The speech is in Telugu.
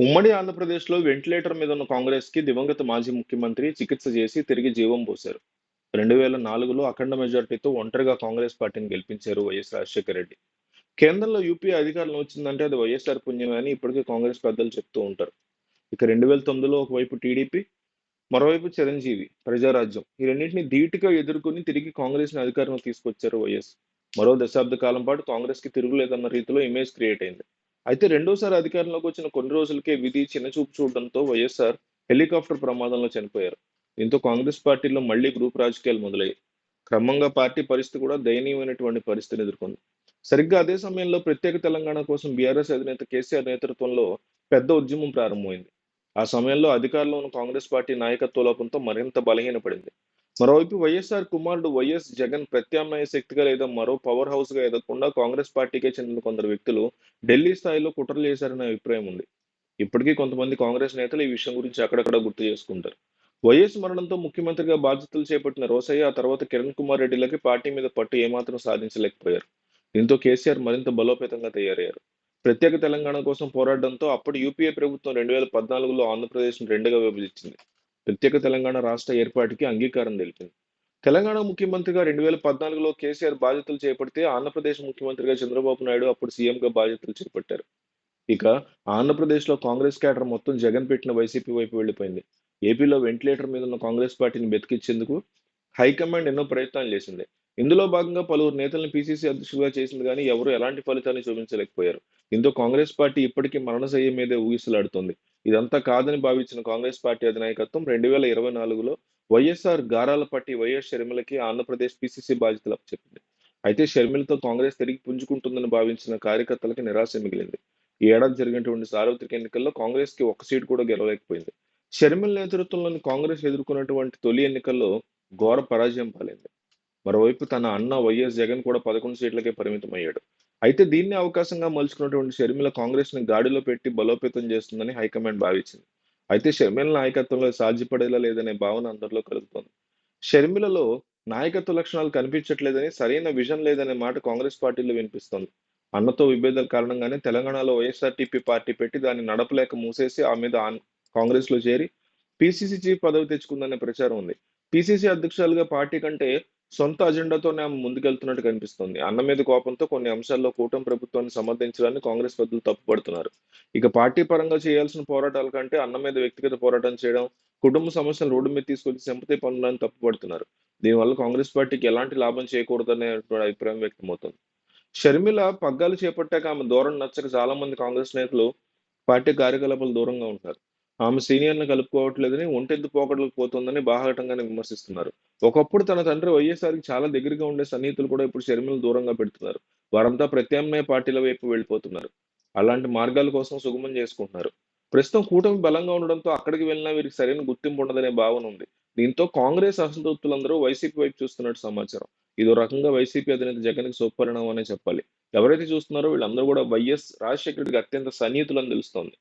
ఉమ్మడి ఆంధ్రప్రదేశ్లో వెంటిలేటర్ మీద ఉన్న కాంగ్రెస్కి దివంగత మాజీ ముఖ్యమంత్రి చికిత్స చేసి తిరిగి జీవం పోశారు. రెండు వేల నాలుగులో అఖండ మెజార్టీతో ఒంటరిగా కాంగ్రెస్ పార్టీని గెలిపించారు వైఎస్ రాజశేఖర రెడ్డి. కేంద్రంలో యూపీఏ అధికారంలో వచ్చిందంటే అది వైఎస్ఆర్ పుణ్యమే అని ఇప్పటికీ కాంగ్రెస్ పెద్దలు చెప్తూ ఉంటారు. ఇక రెండు వేల తొమ్మిదిలో ఒకవైపు టీడీపీ మరోవైపు చిరంజీవి ప్రజారాజ్యం. ఈ రెండింటిని ధీటుగా ఎదుర్కొని తిరిగి కాంగ్రెస్ని అధికారంలో తీసుకొచ్చారు వైఎస్. మరో దశాబ్ద కాలం పాటు కాంగ్రెస్కి తిరుగులేదన్న రీతిలో ఇమేజ్ క్రియేట్ అయింది. అయితే రెండోసారి అధికారంలోకి వచ్చిన కొన్ని రోజులకే విధి చిన్నచూపు చూడడంతో వైఎస్ఆర్ హెలికాప్టర్ ప్రమాదంలో చనిపోయారు. దీంతో కాంగ్రెస్ పార్టీలో మళ్ళీ గ్రూప్ రాజకీయాలు మొదలయ్యాయి. క్రమంగా పార్టీ పరిస్థితి కూడా దయనీయమైనటువంటి పరిస్థితిని ఎదుర్కొంది. సరిగ్గా అదే సమయంలో ప్రత్యేక తెలంగాణ కోసం బీఆర్ఎస్ అధినేత కేసీఆర్ నేతృత్వంలో పెద్ద ఉద్యమం ప్రారంభమైంది. ఆ సమయంలో అధికారంలో ఉన్న కాంగ్రెస్ పార్టీ నాయకత్వ లోపంతో మరింత బలహీనపడింది. మరోవైపు వైఎస్ఆర్ కుమారుడు వైఎస్ జగన్ ప్రత్యామ్నాయ శక్తిగా లేదా మరో పవర్ హౌస్గా ఎదగకుండా కాంగ్రెస్ పార్టీకే చెందిన కొందరు వ్యక్తులు ఢిల్లీ స్థాయిలో కుట్రలు చేశారనే అభిప్రాయం ఉంది. ఇప్పటికీ కొంతమంది కాంగ్రెస్ నేతలు ఈ విషయం గురించి అక్కడక్కడ గుర్తు చేసుకుంటారు. వైఎస్ మరణంతో ముఖ్యమంత్రిగా బాధ్యతలు చేపట్టిన రోసయ్య ఆ తర్వాత కిరణ్ కుమార్ రెడ్డిలకి పార్టీ మీద పట్టు ఏమాత్రం సాధించలేకపోయారు. దీంతో కేసీఆర్ మరింత బలోపేతంగా తయారయ్యారు. ప్రత్యేక తెలంగాణ కోసం పోరాడడంతో అప్పటి యూపీఏ ప్రభుత్వం రెండు వేల పద్నాలుగులో ఆంధ్రప్రదేశ్ను రెండుగా విభజించింది. ప్రత్యేక తెలంగాణ రాష్ట్ర ఏర్పాటుకి అంగీకారం తెలిపింది. తెలంగాణ ముఖ్యమంత్రిగా రెండు వేల పద్నాలుగులో కేసీఆర్ బాధ్యతలు చేపడితే ఆంధ్రప్రదేశ్ ముఖ్యమంత్రిగా చంద్రబాబు నాయుడు అప్పుడు సీఎంగా బాధ్యతలు చేపట్టారు. ఇక ఆంధ్రప్రదేశ్లో కాంగ్రెస్ క్యాడర్ మొత్తం జగన్ పెట్టిన వైసీపీ వైపు వెళ్ళిపోయింది. ఏపీలో వెంటిలేటర్ మీద ఉన్న కాంగ్రెస్ పార్టీని బతికించేందుకు హైకమాండ్ ఎన్నో ప్రయత్నాలు చేసింది. ఇందులో భాగంగా పలువురు నేతలను పీసీసీ అధ్యక్షులుగా చేసింది కానీ ఎవరు ఎలాంటి ఫలితాన్ని చూపించలేకపోయారు. దీంతో కాంగ్రెస్ పార్టీ ఇప్పటికీ మరణశయ్య మీదే ఊగిసలాడుతోంది. ఇదంతా కాదని భావించిన కాంగ్రెస్ పార్టీ అధినాయకత్వం రెండు వేల ఇరవై నాలుగులో వైఎస్ఆర్ గారాల పట్టి వైఎస్ షర్మిలకి ఆంధ్రప్రదేశ్ పీసీసీ బాధ్యతలు చెప్పింది అయితే షర్మిలతో కాంగ్రెస్ తిరిగి పుంజుకుంటుందని భావించిన కార్యకర్తలకి నిరాశ మిగిలింది. ఈ ఏడాది జరిగినటువంటి సార్వత్రిక ఎన్నికల్లో కాంగ్రెస్కి ఒక్క సీటు కూడా గెలవలేకపోయింది. షర్మిల నేతృత్వంలోని కాంగ్రెస్ ఎదుర్కొన్నటువంటి తొలి ఎన్నికల్లో ఘోర పరాజయం పాలైంది. మరోవైపు తన అన్న వైఎస్ జగన్ కూడా పదకొండు సీట్లకే పరిమితం అయ్యాడు అయితే దీన్ని అవకాశంగా మలుచుకున్నటువంటి షర్మిల కాంగ్రెస్ని గాడిలో పెట్టి బలోపేతం చేస్తుందని హైకమాండ్ భావించింది. అయితే షర్మిల నాయకత్వంలో సాధ్యపడేలా లేదనే భావన అందరిలో కలుగుతోంది. షర్మిలలో నాయకత్వ లక్షణాలు కనిపించట్లేదని సరైన విజన్ లేదనే మాట కాంగ్రెస్ పార్టీలో వినిపిస్తోంది. అన్నతో విభేదాల కారణంగానే తెలంగాణలో వైఎస్ఆర్టీపీ పార్టీ పెట్టి దాన్ని నడపలేక మూసేసి ఆ మీద కాంగ్రెస్లో చేరి పిసిసి చీఫ్ పదవి తెచ్చుకుందనే ప్రచారం ఉంది. పిసిసి అధ్యక్షులుగా పార్టీ కంటే సొంత అజెండాతోనే ఆమె ముందుకెళ్తున్నట్టు కనిపిస్తోంది. అన్న మీద కోపంతో కొన్ని అంశాల్లో కూటమి ప్రభుత్వాన్ని సమర్థించడాన్ని కాంగ్రెస్ పెద్దలు తప్పుపడుతున్నారు. ఇక పార్టీ పరంగా చేయాల్సిన పోరాటాల కంటే అన్న మీద వ్యక్తిగత పోరాటం చేయడం కుటుంబ సమస్యలు రోడ్డు మీద తీసుకొచ్చి సంపతి పనులను తప్పుపడుతున్నారు. దీనివల్ల కాంగ్రెస్ పార్టీకి ఎలాంటి లాభం చేయకూడదనే అభిప్రాయం వ్యక్తమవుతుంది షర్మిల పగ్గాలు చేపట్టాక ఆమె దూరం నచ్చక చాలా మంది కాంగ్రెస్ నేతలు పార్టీ కార్యకలాపాలు దూరంగా ఉంటారు ఆమె సీనియర్లను కలుపుకోవట్లేదని ఒంటెద్దు పోకడలకు పోతుందని బాహటంగానే విమర్శిస్తున్నారు. ఒకప్పుడు తన తండ్రి వైఎస్ఆర్కి చాలా దగ్గరగా ఉండే సన్నిహితులు కూడా ఇప్పుడు షర్మిలను దూరంగా పెడుతున్నారు. వారంతా ప్రత్యామ్నాయ పార్టీల వైపు వెళ్ళిపోతున్నారు. అలాంటి మార్గాల కోసం సుగమం చేసుకుంటున్నారు. ప్రస్తుతం కూటమి బలంగా ఉండడంతో అక్కడికి వెళ్ళినా వీరికి సరైన గుర్తింపు ఉండదనే భావన ఉంది. దీంతో కాంగ్రెస్ అసంతృప్తులందరూ వైసీపీ వైపు చూస్తున్నట్టు సమాచారం. ఇదో రకంగా వైసీపీ అధినేత జగన్కి సుపరిణామం అనే చెప్పాలి. ఎవరైతే చూస్తున్నారో వీళ్ళందరూ కూడా వైఎస్ రాజశేఖర రెడ్డికి అత్యంత సన్నిహితులని తెలుస్తోంది.